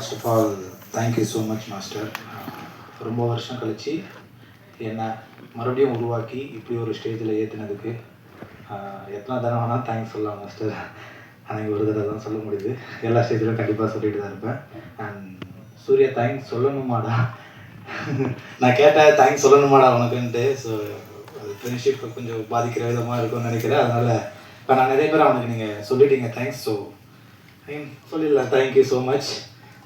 First of all thank you so much master ரொம்ப வருஷம் கழித்து என்னை மறுபடியும் உருவாக்கி இப்படி ஒரு ஸ்டேஜில் ஏற்றினதுக்கு uh, எத்தனை தடவை வேணால் தேங்க்ஸ் சொல்லலாம் மாஸ்டர் ஆனால் ஒரு தடவை தான் சொல்ல முடியுது. எல்லா ஸ்டேஜிலும் கண்டிப்பாக சொல்லிட்டு தான் இருப்பேன். அண்ட் சூர்யா தேங்க்ஸ் சொல்லணுமாடா? நான் கேட்டேன் தேங்க்ஸ் சொல்லணுமாடா உனக்குன்ட்டு. ஸோ அது ஃப்ரெண்ட்ஷிப் கொஞ்சம் பாதிக்கிற விதமாக இருக்கும்னு நினைக்கிறேன். அதனால் இப்போ நான் நிறைய பேர் அவனுக்கு நீங்கள் சொல்லிட்டீங்க. தேங்க்ஸ் ஸோ சொல்லிடலாம். தேங்க்யூ ஸோ மச்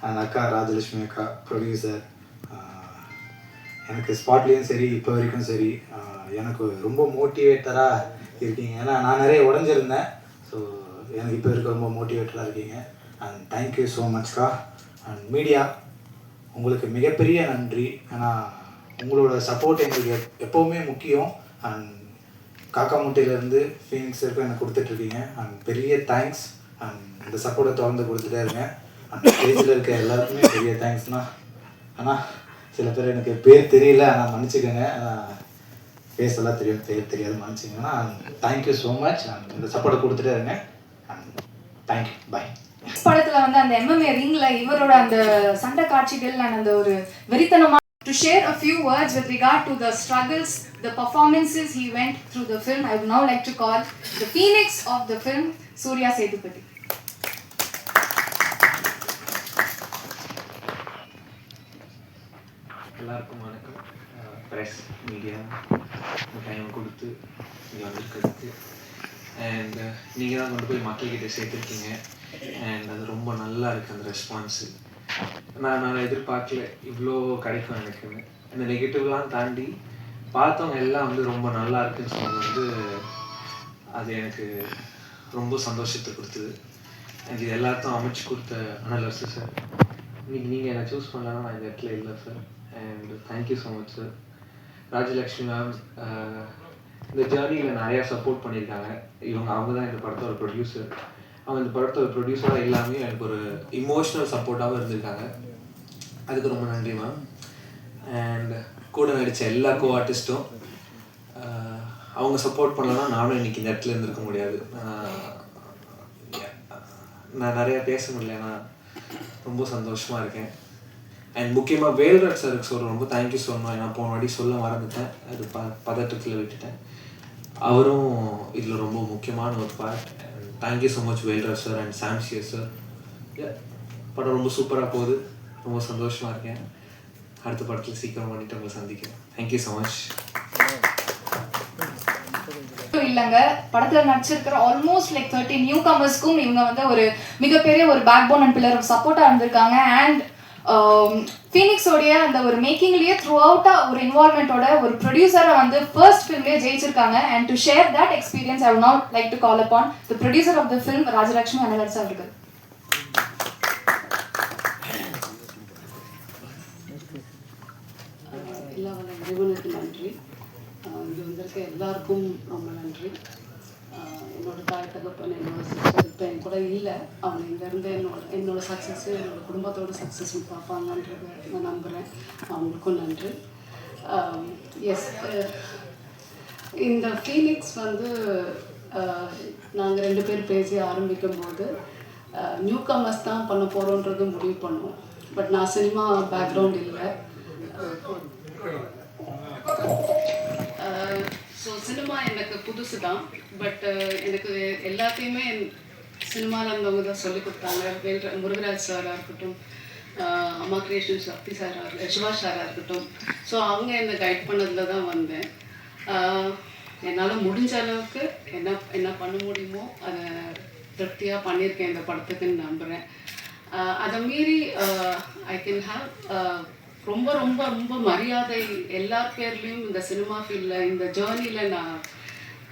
அந்த அக்கா ராஜலட்சுமி அக்கா ப்ரொடியூசர் எனக்கு ஸ்பாட்லேயும் சரி இப்போ வரைக்கும் சரி எனக்கு ரொம்ப மோட்டிவேட்டராக இருக்கீங்க. ஏன்னா நான் நிறைய உடஞ்சிருந்தேன். ஸோ எனக்கு இப்போ இருக்க ரொம்ப மோட்டிவேட்டராக இருக்கீங்க. அண்ட் தேங்க்யூ ஸோ மச்க்கா அண்ட் மீடியா உங்களுக்கு மிகப்பெரிய நன்றி. ஏன்னா உங்களோட சப்போர்ட் எங்களுக்கு எப் எப்போவுமே முக்கியம். அண்ட் காக்கா முட்டையிலேருந்து ஃபீனிக்ஸ் வரைக்கும் எனக்கு கொடுத்துட்ருக்கீங்க அண்ட் பெரிய தேங்க்ஸ் அண்ட் இந்த சப்போர்ட்டை தொடர்ந்து கொடுத்துட்டே இருக்கேன். அந்த இருக்க எல்லாருக்குமே பெரிய தேங்க்ஸ்ண்ணா ஆனால் சில பேர் எனக்கு பேர் தெரியல ஆனால் மன்னிச்சுக்கோங்க. ஆனால் ஃபேஸ் தெரியும் பேர் தெரியாது மன்னிச்சுக்கோங்க. தேங்க்யூ ஸோ மச் நான் இந்த சப்போர்ட்டை கொடுத்துட்டே இருங்க. அண்ட் தேங்க்யூ பாய் படத்துல வந்து அந்த எம்எம்ஏ ரிங்ல இவரோட அந்த சண்டை காட்சிகள் நான் அந்த ஒரு வெறித்தனமா to share a few words with regard to the struggles the performances he went through the film I would now like to call the phoenix of the film Surya Sethupathi எல்லாருக்கும் வணக்கம் ப்ரெஸ் மீடியா டைம் கொடுத்து இங்கே வந்திருக்கிறதுக்கு. And நீங்கள் தான் கொண்டு போய் மக்கள்கிட்ட சேர்த்துருக்கீங்க. And அது ரொம்ப நல்லா இருக்குது அந்த ரெஸ்பான்ஸு நான் நான் எதிர்பார்க்கல இவ்வளோ கிடைக்கும் எனக்குன்னு. இந்த நெகட்டிவ்லாம் தாண்டி பார்த்தவங்க எல்லாம் வந்து ரொம்ப நல்லா இருக்குன்னு சொன்னது வந்து அது எனக்கு ரொம்ப சந்தோஷத்தை கொடுத்தது. எனக்கு இது எல்லாத்தையும் அமைச்சு கொடுத்த அனலர்ஸு சார். இன்னைக்கு நீங்கள் என்னை சூஸ் பண்ணலன்னா நான் இந்த இடத்துல இல்லை sir and thank you so much sir Rajalakshmi ma'am இந்த ஜேர்னியில் நிறையா சப்போர்ட் பண்ணியிருக்காங்க. இவங்க அவங்க தான் இந்த படத்தோட ப்ரொடியூசர் அவங்க இந்த படத்தோட ப்ரொடியூசராக இல்லாமல் எனக்கு ஒரு இமோஷ்னல் சப்போர்ட்டாகவும் இருந்திருக்காங்க. அதுக்கு ரொம்ப நன்றி மேம் அண்ட் கூட நடித்த எல்லா கோ ஆர்டிஸ்ட்டும் அவங்க சப்போர்ட் பண்ணலன்னா நானும் இன்றைக்கி இந்த இடத்துல இருந்திருக்க முடியாது. நான் நிறையா பேச முடியல. நான் ரொம்ப சந்தோஷமாக இருக்கேன். அண்ட் முக்கியமாக வேல்ராஜ் சாருக்கு சொல்ல ரொம்ப தேங்க்யூ சொல்லணும். நான் போன வாட்டி சொல்ல மறந்துட்டேன். அது ப பதட்டத்தில் விட்டுட்டேன். அவரும் இதில் ரொம்ப முக்கியமான ஒரு part thank you so much Velraj sir and சாம்சியர் sir படம் ரொம்ப சூப்பராக போகுது. ரொம்ப சந்தோஷமாக இருக்கேன். அடுத்த படத்தில் சீக்கிரம் பண்ணிட்டு உங்களை சந்திக்கிறேன். தேங்க்யூ ஸோ மச் மட்டும் இல்லைங்க. படத்துல நடிச்சிருக்கிற ஆல்மோஸ்ட் லைக் தேர்ட்டி நியூ கமர்ஸ்க்கும் இவங்க வந்து ஒரு மிகப்பெரிய ஒரு பேக் போன் அண்ட் பில்லர் சப்போர்ட்டா இருந்திருக்காங்க. அண்ட் ஃபீனிக்ஸோடைய அந்த ஒரு மேக்கிங்லேயே த்ரூ அவுட்டாக ஒரு இன்வால்மெண்ட்டோட ஒரு ப்ரொடியூசரை வந்து ஃபர்ஸ்ட் ஃபிலிம்லேயே ஜெயிச்சிருக்காங்க. And to share that experience I not like to call upon the producer of the film Rajalakshmi அனகர்ஸ் அவர்கள் எல்லா நன்றி. ஆஹ் வந்திருக்க எல்லாருக்கும் ரொம்ப நன்றி. என்னோட தாய் தகப்பன் என்னோட சிஸ்டர் இப்போ என் கூட இல்லை. அவங்க இங்கேருந்து என்னோட என்னோட சக்ஸஸ் என்னோட குடும்பத்தோட சக்ஸஸ் பார்ப்பாங்கன்றத நான் நம்புகிறேன் அவங்களுக்கும் நன்றி. எஸ் இந்த ஃபீனிக்ஸ் வந்து நாங்கள் ரெண்டு பேர் பேசி ஆரம்பிக்கும் போது நியூ கமர்ஸ் தான் பண்ண போகிறோன்றது முடிவு பண்ணோம் பட் நான் சினிமா பேக்ரவுண்ட் இல்லை. ஸோ சினிமா எனக்கு புதுசு தான் பட் uh, எனக்கு எல்லாத்தையுமே சினிமாவில் இருந்தவங்க தான் சொல்லி கொடுத்தாங்க. வேல்ர முருகராஜ் சாராக இருக்கட்டும் அம்மா கிரியேஷன் சக்தி சாராக சிவா சாராக இருக்கட்டும். ஸோ அவங்க என்னை கைட் பண்ணதில் தான் வந்தேன். என்னால் முடிஞ்ச அளவுக்கு என்ன என்ன பண்ண முடியுமோ அதை திருப்தியாக பண்ணியிருக்கேன் இந்த படத்துக்குன்னு நம்புகிறேன் அதை மீறி ஐ கேன் ஹாவ் ரொம்ப ரொம்ப ரொம்ப மரியாதை எல்லா பேர்லேயும் இந்த சினிமா ஃபீல்டில் இந்த ஜேர்னியில் நான்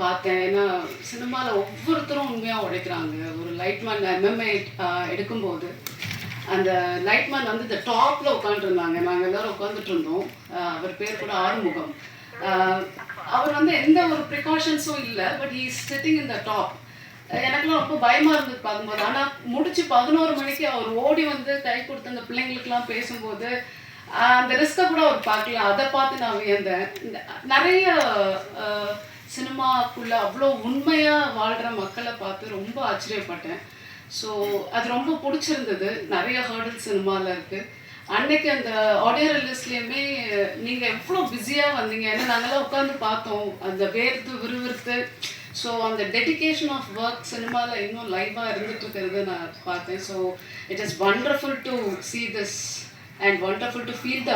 பார்த்தேன். ஏன்னா சினிமாவில் ஒவ்வொருத்தரும் உண்மையாக உழைக்கிறாங்க. ஒரு லைட்மேன் எம்எம்ஏ எடுக்கும்போது அந்த லைட்மேன் வந்து இந்த டாப்பில் உட்காந்துருந்தாங்க நாங்கள் எல்லோரும் உட்காந்துட்டு இருந்தோம் அவர் பேர் கூட ஆறுமுகம். அவர் வந்து எந்த ஒரு ப்ரிகாஷன்ஸும் இல்லை but is sitting in the top எனக்குலாம் ரொம்ப பயமாக இருந்தது பார்க்கும்போது. ஆனால் முடிச்சு பதினோரு மணிக்கு அவர் ஓடி வந்து கை கொடுத்து அந்த பிள்ளைங்களுக்குலாம் பேசும்போது அந்த ரிஸ்க்கை கூட அவர் பார்க்கல. அதை பார்த்து நான் வியந்தேன். நிறைய சினிமாக்குள்ள அவ்வளோ உண்மையாக வாழ்கிற மக்களை பார்த்து ரொம்ப ஆச்சரியப்பட்டேன். ஸோ அது ரொம்ப பிடிச்சிருந்தது. நிறைய ஹேர்டில் சினிமாவில் இருக்குது அன்னைக்கு அந்த ஆடியோ ரிலீஸ்லேயுமே நீங்கள் எவ்வளோ பிஸியாக வந்தீங்க. ஏன்னா நாங்களாம் உட்காந்து பார்த்தோம். அந்த வேர்த்து விறுவிறுத்து. ஸோ அந்த டெடிகேஷன் ஆஃப் ஒர்க் சினிமாவில் இன்னும் லைவாக இருந்துட்டு இருக்கிறது நான் பார்த்தேன். So it is wonderful to see this and wonderful to feel the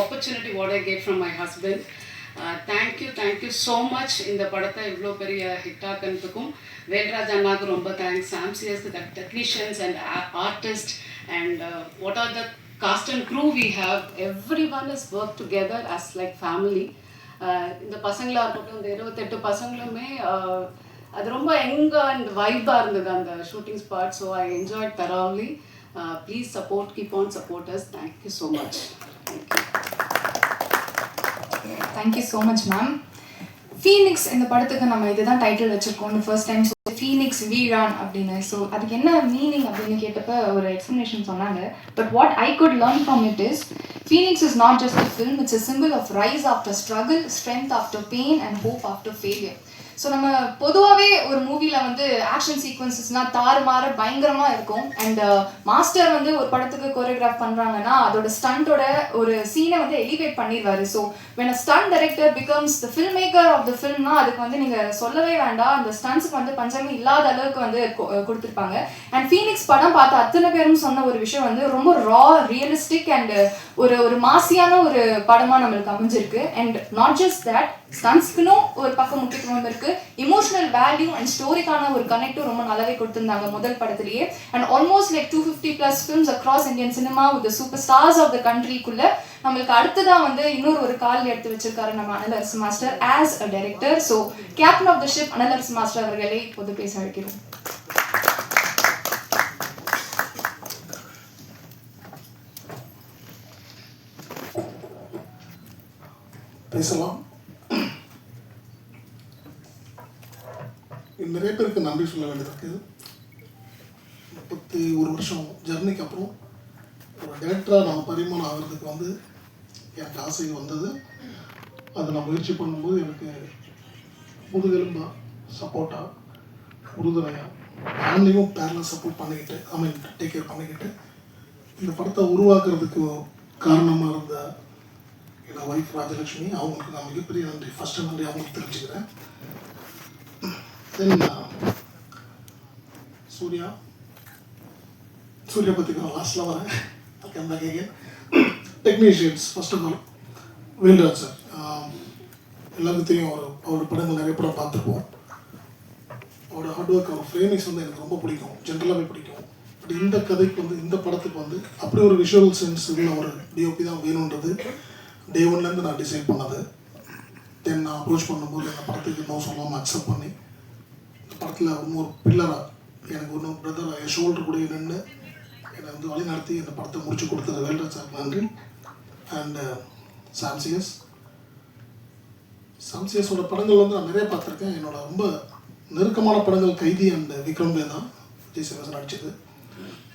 opportunity what I get from my husband thank you thank you so much இந்த படத்தை இவ்வளோ பெரிய ஹிட் வேல்ராஜ் அண்ணாவுக்கு ரொம்ப thanks சாம்சியஸ்க்கு the technicians and artist and what are the cast and crew we have every one is work together as like family இந்த பசங்களாக இருக்கட்டும் இந்த இருபத்தெட்டு பசங்களுமே அது ரொம்ப எங்க அண்ட் வைப்பாக இருந்தது அந்த shooting spot so I enjoy thoroughly please support keep on supporters thank you so much thank you thank you so much ma'am phoenix இந்த படத்துக்கு நம்ம இதுதான் டைட்டில் வச்சிருக்கோம். ஃபர்ஸ்ட் டைம் ஸோ ஃபீனிக்ஸ் வீழான் அப்படின்னு. ஸோ அதுக்கு என்ன மீனிங் அப்படின்னு கேட்டப்ப ஒரு எக்ஸ்ப்ளனேஷன் சொன்னாங்க. But what I could learn from it is phoenix is not just a film it's a simple of rise after struggle strength after pain and hope after failure so நம்ம பொதுவாகவே ஒரு மூவியில் வந்து action சீக்வன்சஸ்னால் தாறுமாற பயங்கரமாக இருக்கும். And master uh, வந்து ஒரு படத்துக்கு கோரியோகிராஃப் பண்ணுறாங்கன்னா அதோட ஸ்டண்ட்டோட ஒரு சீனை வந்து எலிவேட் பண்ணிடுவார் so when a stunt director becomes the the maker of the ஃபில்ம்னா அதுக்கு வந்து நீங்கள் சொல்லவே வேண்டாம். அந்த ஸ்டன்ஸுக்கு வந்து பஞ்சமே இல்லாத அளவுக்கு வந்து கொ- அண்ட் ஃபீனிக்ஸ் படம் பார்த்த அத்தனை பேரும் சொன்ன ஒரு விஷயம் வந்து ரொம்ப ரா ரியலிஸ்டிக் அண்ட் ஒரு ஒரு மாசியான ஒரு படமாக நம்மளுக்கு அமைஞ்சிருக்கு. அண்ட் நாட் ஜஸ்ட் தட் ஸ்டன்ஸ்க்குன்னு ஒரு பக்கம் முக்கியத்துவம் படத்துக்கு இமோஷனல் வேல்யூ அண்ட் ஸ்டோரிக்கான ஒரு கனெக்டும் ரொம்ப நல்லாவே கொடுத்திருந்தாங்க முதல் படத்திலேயே. And almost like two fifty plus films across Indian cinema with super stars of the கண்ட்ரிக்குள்ள நம்மளுக்கு அடுத்ததான் வந்து இன்னொரு ஒரு கால் எடுத்து வச்சிருக்காரு நம்ம அனலர்ஸ் master as a director so captain of the ship அனலர்ஸ் master அவர்களை இப்போது பேச அழைக்கிறோம். பேசலாம். நிறைய பேருக்கு நன்றி சொல்ல வேண்டியது முப்பத்தி ஒரு வருஷம் ஜர்னிக்கு அப்புறம் ஒரு டேரக்டராக நம்ம பரிமாணம் ஆகிறதுக்கு வந்து எனக்கு ஆசை வந்தது. அதை நான் முயற்சி பண்ணும்போது எனக்கு முதுகெலும்பா சப்போர்ட்டாக உறுதுணையாக ஃபேமிலியும் பேரலாக சப்போர்ட் பண்ணிக்கிட்டு ஐ மீன் டேக் கேர் பண்ணிக்கிட்டு இந்த படத்தை உருவாக்குறதுக்கு காரணமாக இருந்த என் ஒய்ஃப் ராஜலட்சுமி அவங்களுக்கு நான் மிகப்பெரிய நன்றி. ஃபஸ்ட்டு நன்றி அவங்களுக்கு தெரிஞ்சுக்கிறேன். தென் சூர்யா சூர்யா பற்றி நான் லாஸ்ட்டில் வரேன். அதுக்கு அந்த technicians first of all Velraj sir எல்லாருக்கும் தெரியும் அவர் அவரோட படங்கள் நிறைய படம் பார்த்துருப்போம். அவரோட ஹார்ட் ஒர்க் அவர் ஃப்ரேமிங்ஸ் வந்து எனக்கு ரொம்ப பிடிக்கும். ஜென்ரலாகவே பிடிக்கும். பட் இந்த கதைக்கு வந்து இந்த படத்துக்கு வந்து அப்படி ஒரு விஷுவல் சென்ஸ் உள்ள ஒரு டிஓபி தான் வேணுன்றது டே ஒன்லேருந்து நான் டிசைட் பண்ணது. தென் நான் அப்ரோச் பண்ணும்போது அந்த படத்துக்கு நோ சொல்லாமல் அக்செப்ட் பண்ணி படத்தில் இன்னொரு பில்லராக எனக்கு இன்னும் பிரதராக என் ஷோல்டர் கூட நின்று என்னை வந்து வழிநடத்தி இந்த படத்தை முடிச்சு கொடுத்தது. வேல்ராஜ் சார் நன்றி. அண்ட் uh, சாம்சியஸ் சாம்சியஸோட படங்கள் வந்து நான் நிறைய பார்த்துருக்கேன். என்னோட ரொம்ப நெருக்கமான படங்கள் கைதி அண்ட் விக்ரம்லே தான். விஜய் சிவசன் நடிச்சது.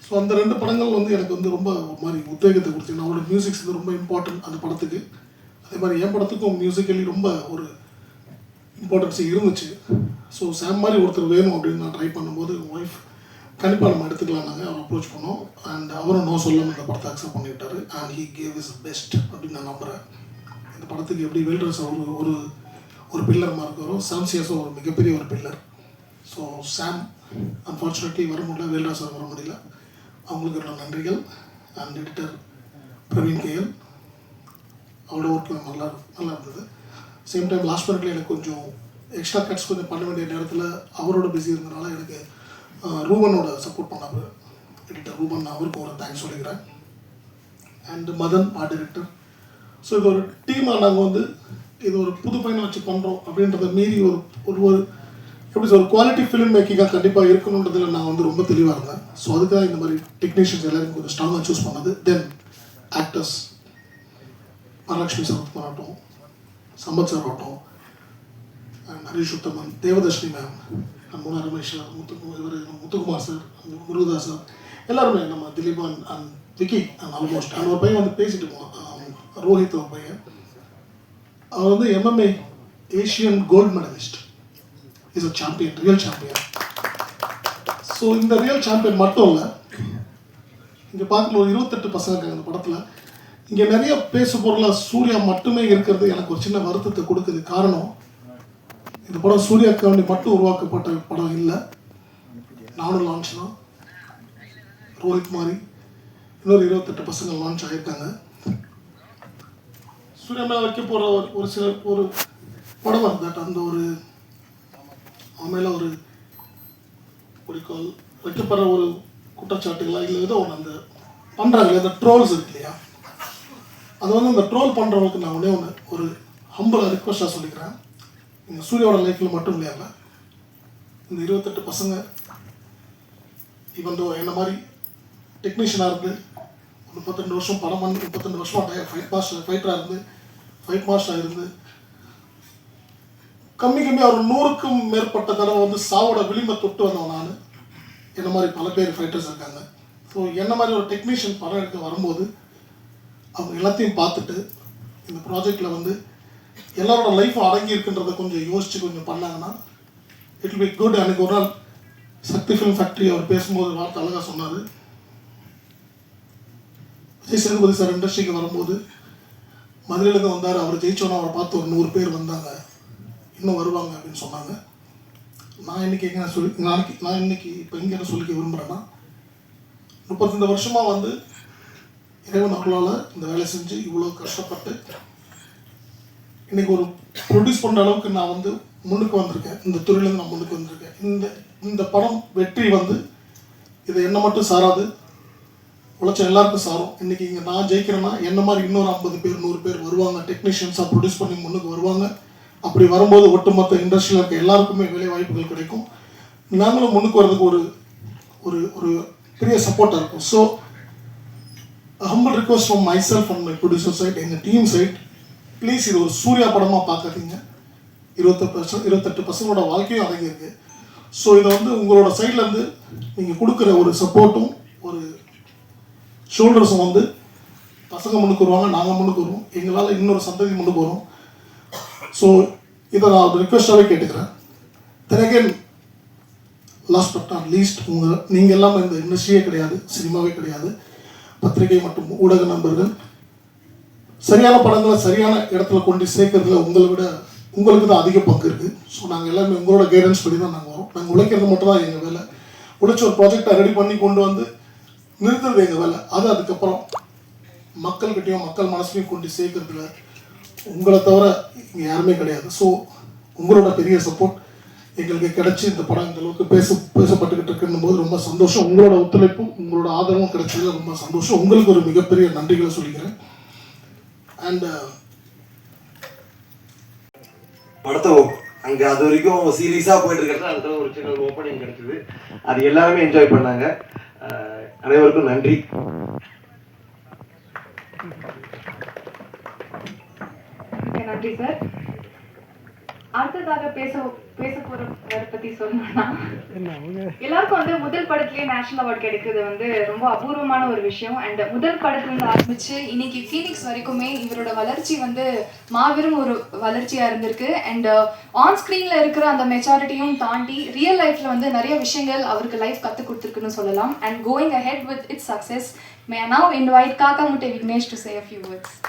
ஸோ அந்த ரெண்டு படங்கள் வந்து எனக்கு வந்து ரொம்ப ஒரு மாதிரி உத்வேகத்தை கொடுத்து அவரோட மியூசிக்ஸ் வந்து ரொம்ப இம்பார்ட்டன்ட் அந்த படத்துக்கு. அதே மாதிரி என் படத்துக்கும் மியூசிக்கலி ரொம்ப ஒரு இம்பார்ட்டன்ஸ் இருந்துச்சு. ஸோ சாம் மாதிரி ஒருத்தர் வேணும் அப்படின்னு நான் ட்ரை பண்ணும்போது ஒய்ஃப் கண்டிப்பாக நம்ம எடுத்துக்கலாம் நாங்கள் அவர் அப்ரோச் பண்ணோம். அண்ட் அவரும் நோ சொல்லாமல் இந்த படத்தை accept பண்ணிவிட்டார் and he gave is best அப்படின்னு நான் நம்புகிறேன் இந்த படத்துக்கு எப்படி வெல்ட்ரஸ் ஒரு ஒரு ஒரு பில்லர் மாதிரி இருக்காரோ சாம்சியாஸும் ஒரு மிகப்பெரிய ஒரு பில்லர் ஸோ சாம் அன்ஃபார்ச்சுனேட்லி வர முடியல வேல்ராஜ் சார் வர முடியல. அவங்களுக்கு என்னோட நன்றிகள். அண்ட் எடிட்டர் பிரவீன் கேஎல் அவரோட ஒர்க் நல்லா நல்லா இருந்தது. சேம் டைம் லாஸ்ட் மினிட்ல எனக்கு கொஞ்சம் எக்ஸ்ட்ரா கட்ஸ் கொஞ்சம் பண்ண வேண்டிய நேரத்தில் அவரோட பிஸி இருந்தனால எனக்கு ரூபனோட சப்போர்ட் பண்ணார் எடிட்டர் ரூபன் அவருக்கு ஒரு தேங்க்ஸ் சொல்லிக்கிறேன். And Madan art director so இது ஒரு டீமாக நாங்கள் வந்து இது ஒரு புது பையனை வச்சு பண்ணுறோம் அப்படின்றத மீறி ஒரு ஒரு ஒரு எப்படி சொல்ற குவாலிட்டி ஃபிலிம் மேக்கிங்காக கண்டிப்பாக இருக்கணுன்றதில் நான் வந்து ரொம்ப தெளிவாக இருந்தேன். ஸோ அதுக்கு தான் இந்த மாதிரி டெக்னீஷியன்ஸ் எல்லாரும் கொஞ்சம் ஸ்ட்ராங்காக சூஸ் பண்ணது. தென் ஆக்டர்ஸ் வரலட்சுமி சரத்குமார் ஆகட்டும் சம்பத் சார் ஆகட்டும். ஹரிசுத்தமன் உத்தமன் தேவதர்ஷினி மேம் மூணா ரமேஷா முத்து இவர் முத்துக்குமார் சார் முருகதாஸ் சார் எல்லாருமே நம்ம Dileepan and Vicky and almost அந்த ஒரு பையன் வந்து பேசிட்டு போனான் ரோஹித் ஒரு பையன் அவர் வந்து MMA Asian gold medalist is a champion real champion so இந்த ரியல் சாம்பியன் மட்டும் இல்லை இங்கே பார்க்கல ஒரு இருபத்தெட்டு பசங்க இருக்காங்க அந்த படத்தில். இங்கே நிறைய பேசு பொருளாக சூர்யா மட்டுமே இருக்கிறது எனக்கு ஒரு சின்ன வருத்தத்தை கொடுக்குது. காரணம் இந்த படம் சூர்யாக்காண்டி மட்டும் உருவாக்கப்பட்ட படம் இல்லை. நானும் லான்ச் தான் ரோஹித் மாதிரி இன்னொரு இருபத்தெட்டு பசங்க லான்ச் ஆகியிருக்காங்க. சூர்யா மேலே வைக்க போகிற ஒரு ஒரு சில ஒரு படம் வருது அந்த ஒரு அவன் மேலே ஒரு குறிக்கோள் வைக்கப்படுற ஒரு குற்றச்சாட்டுகளா இல்லை ஏதோ ஒன்று அந்த பண்ணுறாங்க அந்த ட்ரோல்ஸ் இருக்கு இல்லையா? அது வந்து அந்த ட்ரோல் பண்ணுறவங்களுக்கு நான் ஒன்றே ஒன்று ஒரு ஹம்பிளாக ரிக்வஸ்ட்டாக சொல்லிக்கிறேன். நீங்கள் சூர்யாவோட லைஃப்பில் மட்டும் இல்லாமல் இந்த இருபத்தெட்டு பசங்க இவன் என்ன மாதிரி டெக்னீஷியனாக இருந்து ஒரு வருஷம் படம் பண்ணி முப்பத்திரெண்டு வருஷம் ஃபைட் மாஸ்டர் ஃபைட்டராக இருந்து ஃபைட் மாஸ்டராக இருந்து கம்மி கம்மி அவர் நூறுக்கும் மேற்பட்ட தடவை வந்து சாவோட விளிம்பை தொட்டு வந்தவன் நான். என்ன மாதிரி பல பேர் ஃபைட்டர்ஸ் இருக்காங்க. ஸோ என்ன மாதிரி ஒரு டெக்னீஷியன் படம் எடுக்க வரும்போது அவங்க எல்லாத்தையும் பார்த்துட்டு இந்த ப்ராஜெக்டில் வந்து எல்லாரோட லைஃப் அடங்கி இருக்குன்றதை கொஞ்சம் யோசித்து கொஞ்சம் பண்ணாங்கன்னா இட் பி குட் எனக்கு ஒரு நாள் சக்தி ஃபிலிம் ஃபேக்ட்ரி அவர் பேசும்போது வார்த்தை அழகாக சொன்னார். விஜய் சேதுபதி சார் இண்டஸ்ட்ரிக்கு வரும்போது மதுரையிலேருந்து வந்தார். அவர் ஜெயிச்சோன்னா அவரை பார்த்து ஒரு நூறு பேர் வந்தாங்க. இன்னும் வருவாங்க அப்படின்னு சொன்னாங்க. நான் இன்னைக்கு எங்கே சொல்லி நாளைக்கு நான் இன்னைக்கு இப்போ எங்கே என்ன சொல்லிக்க விரும்புகிறேன்னா முப்பத்தஞ்சு வருஷமாக வந்து இறைவன் அருளால் இந்த வேலை செஞ்சு இவ்வளோ கஷ்டப்பட்டு இன்னைக்கு ஒரு ப்ரொடியூஸ் பண்ணுற அளவுக்கு நான் வந்து முன்னுக்கு வந்திருக்கேன். இந்த துறையிலேருந்து நான் முன்னுக்கு வந்திருக்கேன். இந்த இந்த படம் வெற்றி வந்து இது என்ன மட்டும் சாராது உழைச்ச எல்லாருக்கும் சாரும். இன்னைக்கு இங்கே நான் ஜெயிக்கிறேன்னா என்ன மாதிரி இன்னொரு ஐம்பது பேர் நூறு பேர் வருவாங்க டெக்னீஷியன்ஸாக ப்ரொடியூஸ் பண்ணி முன்னுக்கு வருவாங்க. அப்படி வரும்போது ஒட்டுமொத்த இண்டஸ்ட்ரியில் இருக்க எல்லாருக்குமே வேலை வாய்ப்புகள் கிடைக்கும். நாங்களும் முன்னுக்கு வர்றதுக்கு ஒரு ஒரு ஒரு பெரிய சப்போர்ட்டாக இருக்கும். So humble request from my self and my producer side எங்கள் டீம் சைட் ப்ளீஸ் இது ஒரு சூர்யா படமாக பார்க்காதீங்க. இருபத்தெட்டு பர்சன்ட் இருபத்தெட்டு பர்சன்டோட வாழ்க்கையும் அடங்கியிருக்கு. ஸோ இதை வந்து உங்களோட சைட்லேருந்து நீங்கள் கொடுக்குற ஒரு சப்போர்ட்டும் ஒரு ஷோல்டர்ஸும் வந்து பசங்க முன்னுக்கு வருவாங்க நாங்கள் முன்னுக்கு வருவோம். எங்களால் இன்னொரு சந்ததி முன்னுக்கு வரும். ஸோ இதை நான் ரிக்வெஸ்டாகவே கேட்டுக்கிறேன். Then last but not least உங்கள் நீங்கள் எல்லாமே இந்த இண்டஸ்ட்ரியே கிடையாது சினிமாவே கிடையாது. பத்திரிகை மற்றும் ஊடக நண்பர்கள் சரியான படங்களை சரியான இடத்துல கொண்டு சேர்க்கறதுல உங்களை விட உங்களுக்கு தான் அதிக பங்கு இருக்குது ஸோ நாங்கள் எல்லாமே உங்களோட கைடன்ஸ் படி தான் நாங்கள் வரோம். நாங்கள் உழைக்கிறது மட்டும் தான் எங்கள் வேலை. உழைச்ச ஒரு ப்ராஜெக்டை ரெடி பண்ணி கொண்டு வந்து நிறுத்துறது எங்கள் வேலை. அது அதுக்கப்புறம் மக்கள்கிட்டையும் மக்கள் மனசுலையும் கொண்டு சேர்க்கறதுல உங்களை தவிர இங்கே யாருமே கிடையாது. ஸோ உங்களோட பெரிய சப்போர்ட் எங்களுக்கு கிடைச்சி இந்த படம் இந்த அளவுக்கு பேச பேசப்பட்டுக்கிட்டு இருக்குன்னும் போது ரொம்ப சந்தோஷம். உங்களோட ஒத்துழைப்பும் உங்களோட ஆதரவும் கிடைச்சதுல ரொம்ப சந்தோஷம். உங்களுக்கு ஒரு மிகப்பெரிய நன்றிகளை சொல்லிக்கிறேன். அண்ட் படத்தை அங்கே அது வரைக்கும் சீரியஸாக போயிட்டு இருக்கிறது அதுக்கு ஒரு சின்ன ஒரு ஓப்பனிங் கிடைச்சது. அது எல்லாருமே என்ஜாய் பண்ணாங்க. அனைவருக்கும் நன்றி. நன்றி சார் அடுத்ததாக பேச பேச போறவரை பத்தி சொல்லணும்னா எல்லாருக்கும் வந்து முதல் படத்துலயே நேஷனல் அவார்ட் கிடைக்கிறது வந்து ரொம்ப அபூர்வமான ஒரு விஷயம். அண்ட் முதல் படத்துல இருந்து ஆரம்பிச்சு இன்னைக்கு ஃபீனிக்ஸ் வரைக்குமே இவரோட வளர்ச்சி வந்து மாபெரும் ஒரு வளர்ச்சியா இருந்திருக்கு. அண்ட் ஆன் ஸ்கிரீன்ல இருக்கிற அந்த மெச்சாரிட்டியும் தாண்டி ரியல் லைஃப்ல வந்து நிறைய விஷயங்கள் அவருக்கு லைஃப் கத்து கொடுத்துருக்குன்னு சொல்லலாம். And going ahead with its success may now invite Kaakka Muttai Vignesh to say a few words?